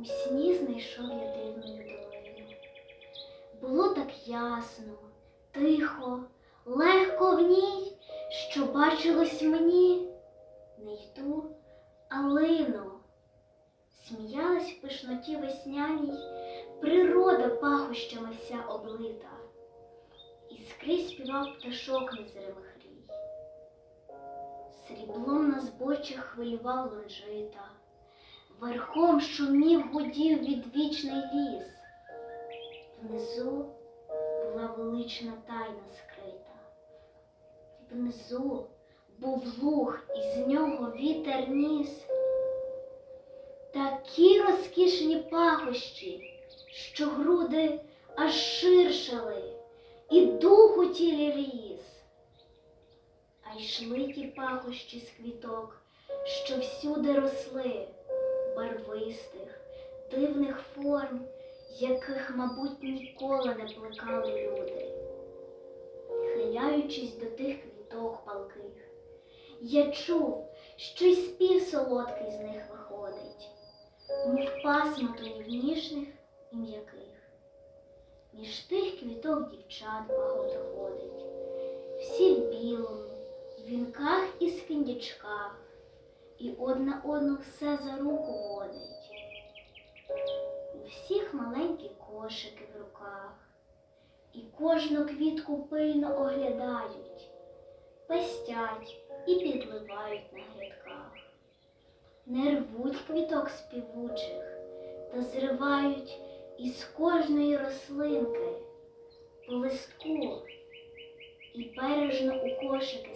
У сні знайшов я дивну долину. Було так ясно, тихо, легко в ній, що бачилось мені. Не йду, а. Сміялась в пишноті весняній, природа пахощами вся облита, і скрізь співав пташок незримих рій. Сріблом на збочах хвилював лежита, верхом шумів гудів відвічний ліс. Внизу була велична тайна скрита. Внизу був луг, і з нього вітер ніс. Такі розкішні пахощі, що груди аж ширшали, і дух у тілі ріс. А йшли ті пахощі з квіток, що всюди росли, барвистих, дивних форм, яких, мабуть, ніколи не плекали люди. Хиляючись до тих квіток палких, я чув, що й спів солодкий з них виходить, мов пасма тонів ніжних і м'яких. Між тих квіток дівчат багато ходить, всі в білому, в вінках і скиндячках, і одна одну все за руку водить. У всіх маленькі кошики в руках, і кожну квітку пильно оглядають, пестять і підливають на грядках. Не рвуть квіток співучих, та зривають із кожної рослинки по листку і бережно у кошики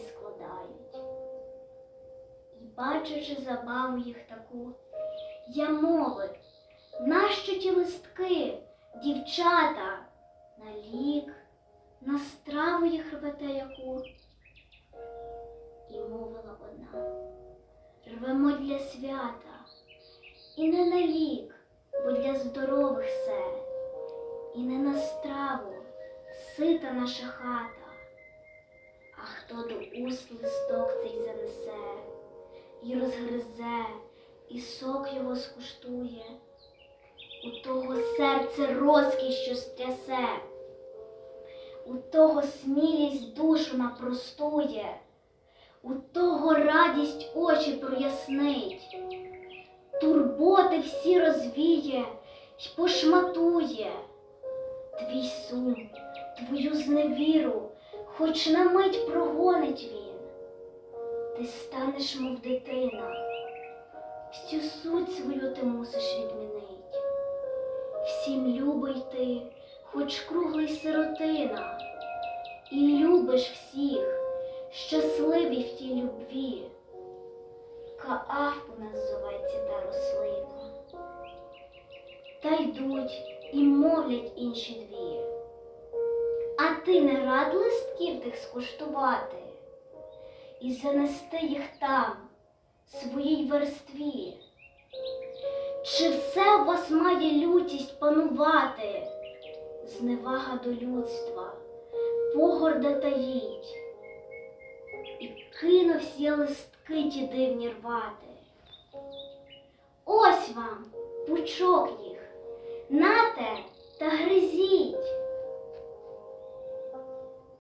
бачачи забаву їх таку, я мовив, нащо ті листки, дівчата, на лік, на страву їх рвете яку. І мовила одна, рвемо для свята, і не на лік, бо для здорових все, і не на страву, сита наша хата. А хто до уст листок цей занесе, і розгризе, і сок його скуштує, у того серце розкіш, що стрясе, у того смілість душу напростує, у того радість очі прояснить, турботи всі розвіє й пошматує, твій сум, твою зневіру, хоч на мить прогонить він, ти станеш, мов дитина, всю суть свою ти мусиш відмінить. Всім любий ти, хоч круглий сиротина, і любиш всіх, щасливі в тій любві. Кааф у нас зветься та рослина. Та йдуть і мовлять інші дві. А ти не рад листків тих скуштувати і занести їх там, своїй верстві? Чи все в вас має лютість панувати, зневага до людства, погорда таїть, і кинувсь я листки ті дивні рвати. Ось вам пучок їх, нате та гризіть.